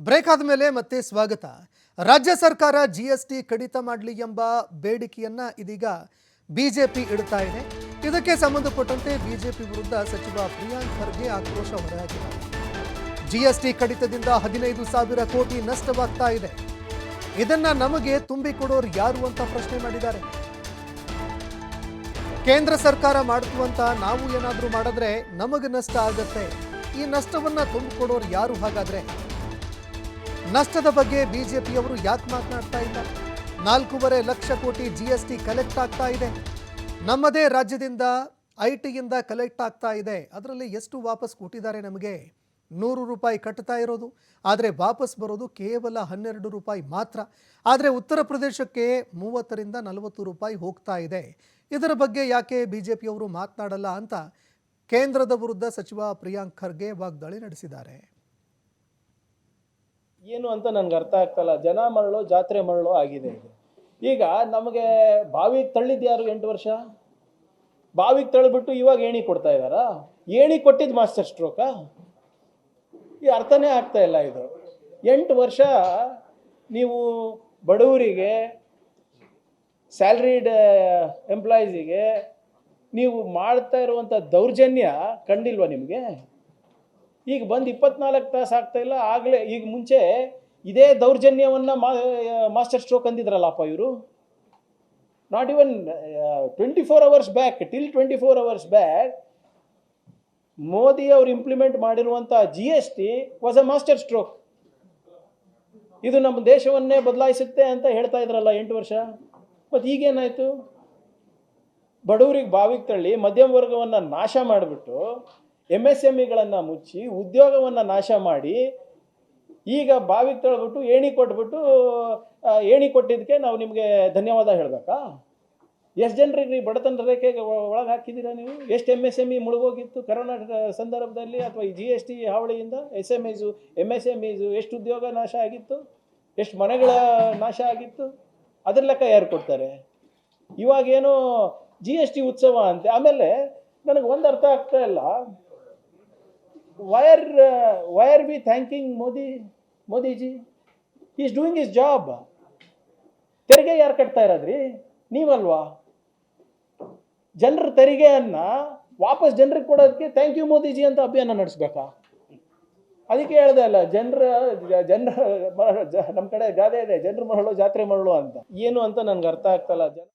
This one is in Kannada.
ಬ್ರೇಕ್ ಆದಮೇಲೆ ಮತ್ತೆ ಸ್ವಾಗತ. ರಾಜ್ಯ ಸರ್ಕಾರ ಜಿ ಎಸ್ ಟಿ ಕಡಿತ ಮಾಡಲಿ ಎಂಬ ಬೇಡಿಕೆಯನ್ನ ಇದೀಗ ಬಿಜೆಪಿ ಇಡ್ತಾ ಇದೆ. ಇದಕ್ಕೆ ಸಂಬಂಧಪಟ್ಟಂತೆ ಬಿಜೆಪಿ ವಿರುದ್ಧ ಸಚಿವ ಪ್ರಿಯಾಂಕ್ ಖರ್ಗೆ ಆಕ್ರೋಶ ಹೊರಹಾಕಿದ್ದಾರೆ. ಜಿಎಸ್ಟಿ ಕಡಿತದಿಂದ ಹದಿನೈದು ಸಾವಿರ ಕೋಟಿ ನಷ್ಟವಾಗ್ತಾ ಇದೆ. ಇದನ್ನ ನಮಗೆ ತುಂಬಿಕೊಡೋರು ಯಾರು ಅಂತ ಪ್ರಶ್ನೆ ಮಾಡಿದ್ದಾರೆ. ಕೇಂದ್ರ ಸರ್ಕಾರ ಮಾಡ್ತು ಅಂತ ನಾವು ಏನಾದರೂ ಮಾಡಿದ್ರೆ ನಮಗೆ ನಷ್ಟ ಆಗತ್ತೆ. ಈ ನಷ್ಟವನ್ನ ತುಂಬಿಕೊಡೋರು ಯಾರು ಹಾಗಾದ್ರೆ? ನಷ್ಟದ ಬಗ್ಗೆ ಬಿಜೆಪಿಯವರು ಯಾಕೆ ಮಾತನಾಡ್ತಾ ಇಲ್ಲ? ನಾಲ್ಕೂವರೆ ಲಕ್ಷ ಕೋಟಿ ಜಿ ಎಸ್ ಟಿ ಕಲೆಕ್ಟ್ ಆಗ್ತಾ ಇದೆ. ನಮ್ಮದೇ ರಾಜ್ಯದಿಂದ ಐ ಟಿಯಿಂದ ಕಲೆಕ್ಟ್ ಆಗ್ತಾ ಇದೆ. ಅದರಲ್ಲಿ ಎಷ್ಟು ವಾಪಸ್ ಕೊಟ್ಟಿದ್ದಾರೆ ನಮಗೆ? ನೂರು ರೂಪಾಯಿ ಕಟ್ತಾ ಇರೋದು. ಆದರೆ ವಾಪಸ್ ಬರೋದು ಕೇವಲ ಹನ್ನೆರಡು ರೂಪಾಯಿ ಮಾತ್ರ. ಆದರೆ ಉತ್ತರ ಪ್ರದೇಶಕ್ಕೆ ಮೂವತ್ತರಿಂದ ನಲವತ್ತು ರೂಪಾಯಿ ಹೋಗ್ತಾ ಇದೆ. ಇದರ ಬಗ್ಗೆ ಯಾಕೆ ಬಿಜೆಪಿಯವರು ಮಾತನಾಡಲ್ಲ ಅಂತ ಕೇಂದ್ರದ ವಿರುದ್ಧ ಸಚಿವ ಪ್ರಿಯಾಂಕ್ ಖರ್ಗೆ ವಾಗ್ದಾಳಿ ನಡೆಸಿದ್ದಾರೆ. ಏನು ಅಂತ ನನ್ಗೆ ಅರ್ಥ ಆಗ್ತಲ್ಲ. ಜನ ಮರಳು, ಜಾತ್ರೆ ಮರಳು ಆಗಿದೆ ಈಗ. ನಮಗೆ ಬಾವಿಗೆ ತಳ್ಳಿದ್ದು ಯಾರು ಎಂಟು ವರ್ಷ? ಬಾವಿಗೆ ತಳ್ಳಿಬಿಟ್ಟು ಇವಾಗ ಏಣಿ ಕೊಡ್ತಾ ಇದ್ದಾರಾ? ಏಣಿ ಕೊಟ್ಟಿದ್ದು ಮಾಸ್ಟರ್ ಸ್ಟ್ರೋಕಾ? ಈ ಅರ್ಥನೇ ಆಗ್ತಾ ಇಲ್ಲ ಇದು. ಎಂಟು ವರ್ಷ ನೀವು ಬಡವರಿಗೆ, ಸ್ಯಾಲ್ರಿಡ್, ಎಂಪ್ಲಾಯೀಸಿಗೆ ನೀವು ಮಾಡ್ತಾ ಇರುವಂಥ ದೌರ್ಜನ್ಯ ಕಂಡಿಲ್ವ ನಿಮಗೆ? ಈಗ ಬಂದು ಇಪ್ಪತ್ನಾಲ್ಕು ತಾಸು ಆಗ್ತಾ ಇಲ್ಲ, ಆಗಲೇ ಈಗ ಮುಂಚೆ ಇದೇ ದೌರ್ಜನ್ಯವನ್ನು ಮಾಸ್ಟರ್ ಸ್ಟ್ರೋಕ್ ಅಂದಿದ್ರಲ್ಲಪ್ಪ ಇವರು. Not even twenty four hours back till twenty four hours back Modi ಅವರು ಇಂಪ್ಲಿಮೆಂಟ್ ಮಾಡಿರುವಂಥ G S T was a master stroke ಇದು ನಮ್ಮ ದೇಶವನ್ನೇ ಬದಲಾಯಿಸುತ್ತೆ ಅಂತ ಹೇಳ್ತಾ ಇದ್ರಲ್ಲ ಎಂಟು ವರ್ಷ. ಮತ್ತು ಈಗೇನಾಯಿತು? ಬಡವರಿಗೆ ಬಾವಿಗೆ ತಳ್ಳಿ ಮಧ್ಯಮ ವರ್ಗವನ್ನು ನಾಶ ಮಾಡಿಬಿಟ್ಟು ಎಂ ಎಸ್ ಎಂ ಇಗಳನ್ನು ಮುಚ್ಚಿ ಉದ್ಯೋಗವನ್ನು ನಾಶ ಮಾಡಿ ಈಗ ಬಾವಿಗೆ ತೊಳ್ಬಿಟ್ಟು ಏಣಿ ಕೊಟ್ಬಿಟ್ಟು ಏಣಿ ಕೊಟ್ಟಿದ್ದಕ್ಕೆ ನಾವು ನಿಮಗೆ ಧನ್ಯವಾದ ಹೇಳಬೇಕಾ? ಎಷ್ಟು ಜನರಿಗೆ ನೀವು ಬಡತನ ರೇಖೆಗೆ ಒಳಗೆ ಹಾಕಿದ್ದೀರಾ ನೀವು? ಎಷ್ಟು ಎಂ ಎಸ್ ಎಂ ಇ ಮುಳುಗೋಗಿತ್ತು ಕರೋನಾ ಸಂದರ್ಭದಲ್ಲಿ ಅಥವಾ ಈ ಜಿ ಎಸ್ ಟಿ ಹಾವಳಿಯಿಂದ? S M is M S M is ಎಷ್ಟು ಉದ್ಯೋಗ ನಾಶ ಆಗಿತ್ತು? ಎಷ್ಟು ಮನೆಗಳ ನಾಶ ಆಗಿತ್ತು? ಅದ್ರ ಲೆಕ್ಕ ಯಾರು ಕೊಡ್ತಾರೆ? ಇವಾಗೇನೋ ಜಿ ಎಸ್ ಟಿ ಉತ್ಸವ ಅಂತೆ. ಆಮೇಲೆ ನನಗೆ ಒಂದು ಅರ್ಥ ಆಗ್ತಾ ಇಲ್ಲ. Wire thanking B Modi Modi Modiji is doing his job ತೆರಿಗೆ ಯಾರು ಕಟ್ತಾ ಇರೋದ್ರಿ? ನೀವಲ್ವಾ? ಜನರ ತೆರಿಗೆಯನ್ನ ವಾಪಸ್ ಜನರಿಗೆ ಕೊಡೋದಕ್ಕೆ ಥ್ಯಾಂಕ್ ಯು ಮೋದಿಜಿ ಅಂತ ಅಭಿಯಾನ ನಡೆಸ್ಬೇಕಾ? ಅದಕ್ಕೆ ಹೇಳ್ದೆ ಅಲ್ಲ, ಜನರ ಜನರ ನಮ್ಮ ಕಡೆ ಗಾದೆ ಇದೆ, ಜನರು ಮರಳು, ಜಾತ್ರೆ ಮರಳು ಅಂತ. ಏನು ಅಂತ ನನ್ಗೆ ಅರ್ಥ ಆಗ್ತಲ್ಲ ಜನ